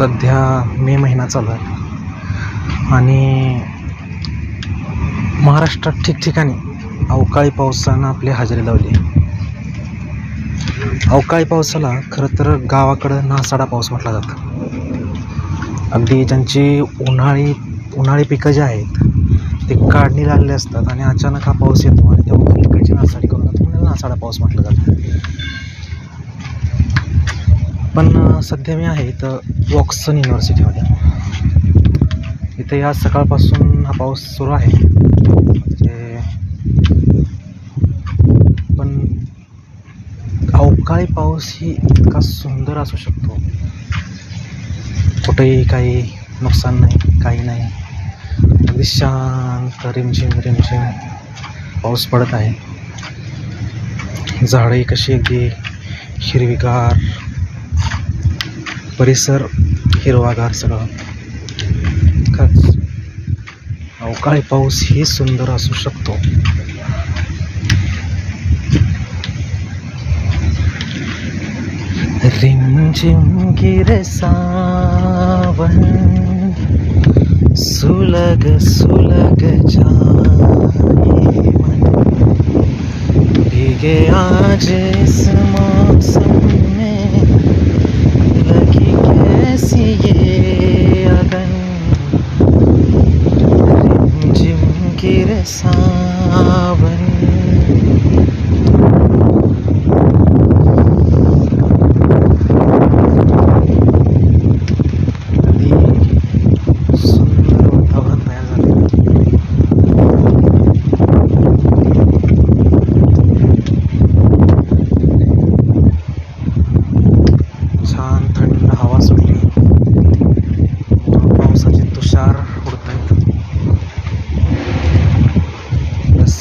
सध्या मे महिना चालू आहे. आणि महाराष्ट्रात ठिकठिकाणी अवकाळी पावसानं आपली हजेरी लावली. अवकाळी पावसाला खरं तर गावाकडं नासाडा पाऊस म्हटला जातो. अगदी ज्यांची उन्हाळी उन्हाळी पिकं जी आहेत ते काढणी लागले असतात आणि अचानक हा पाऊस येतो आणि तेव्हा पिकाची नासाडी करून जातो नासाडा पाऊस म्हटलं जातं. पण सध्या मी आहे इथं वॉक्सन युनिव्हर्सिटीमध्ये. इथं या सकाळपासून हा पाऊस सुरू आहे. म्हणजे पण अवकाळी पाऊस ही इतका सुंदर असू शकतो. कुठेही काही नुकसान नाही काही नाही. अगदी शांत रिमझिम रिमझिम पाऊस पडत आहे. झाडे कशी अगदी हिरवीगार परिसर हिरवागार सगळं. खरंच. अवकाळी पाऊस ही सुंदर असू शकतो. रिमझिम गिर सावन सुलग सुलग जाए मन. भीगे आज इस मौसम सावन अगदी सुंदर वातावरण तयार झाले छान थंड हवा सुटली पावसाचे तुषार उडत आहेत बस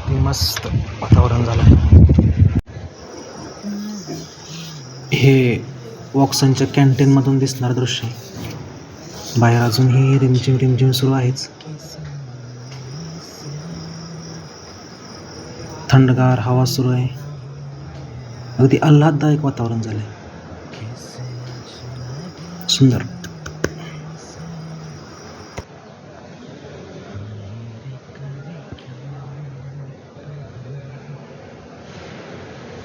किती मस्त वातावरण झालं आहे हे वॉक्सनच्या कॅन्टीनमधून दिसणार दृश्य आहे. बाहेर अजूनही रिमझिम रिमझिम सुरू आहेच. थंडगार हवा सुरू आहे. अगदी आल्हाददायक वातावरण झालं आहे सुंदर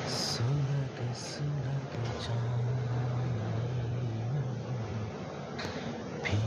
सुलग सुलग भीगे आज इस मौसम में लगी कैसी ये अगन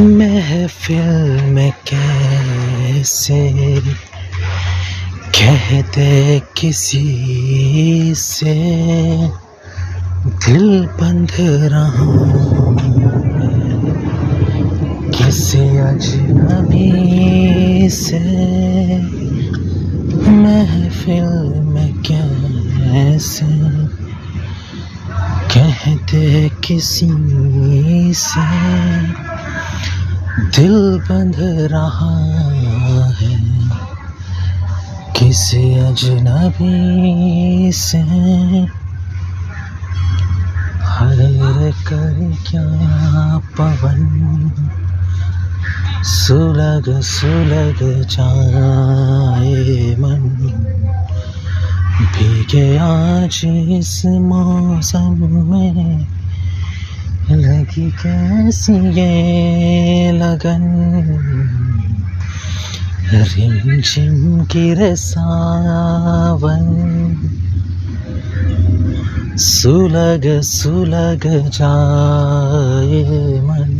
महफिल में कैसे? कहते किसी से? दिल बंध रहा किसी अजनबी से? महफिल में कैसे? कहते किसी से? दिल बंध रहा है। किसी अजनबी से हर कर क्या पवन? सुलग सुलग जाए मन। भीगे आज इस मौसम में लगी कैसी ये लगन रिमझिम गिरे सावन। सुलग सुलग जाए मन।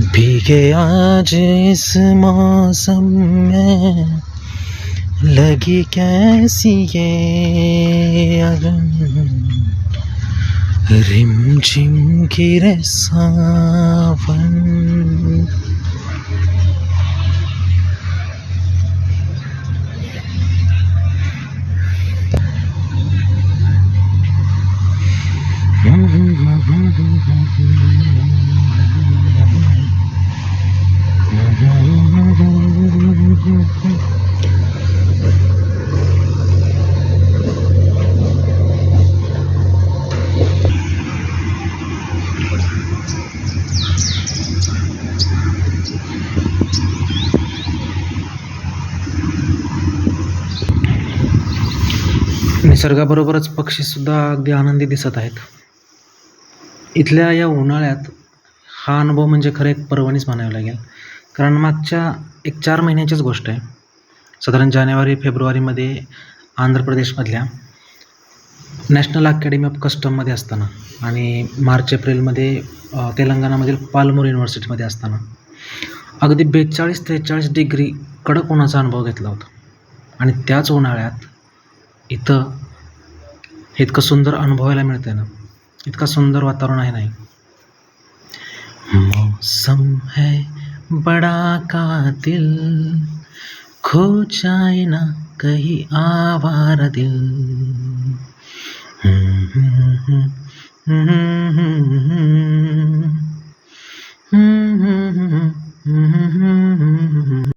भीगे आज इस मौसम में। लगी कैसी ये अगन? रिमझिम गिरे सावन निसर्गाबरोबरच पक्षीसुद्धा अगदी आनंदी दिसत आहेत. इथल्या या उन्हाळ्यात हा अनुभव म्हणजे खरं एक पर्वणीच म्हणावं लागेल. कारण मागच्या एक चार महिन्याचीच गोष्ट आहे. साधारण जानेवारी फेब्रुवारीमध्ये आंध्र प्रदेशमधल्या नॅशनल अकॅडमी ऑफ कस्टममध्ये असताना आणि मार्च एप्रिलमध्ये तेलंगणामधील पालमोर युनिव्हर्सिटीमध्ये असताना अगदी बेचाळीस त्रेचाळीस डिग्री कडक उन्हाचा अनुभव घेतला होता आणि त्याच उन्हाळ्यात इथं इतकं सुंदर अनुभवायला मिळतंय ना इतका सुंदर वातावरण आहे नाही मौसम है बड़ा कातिल खो जाए ना कहीं आवार दिल Mm-hmm.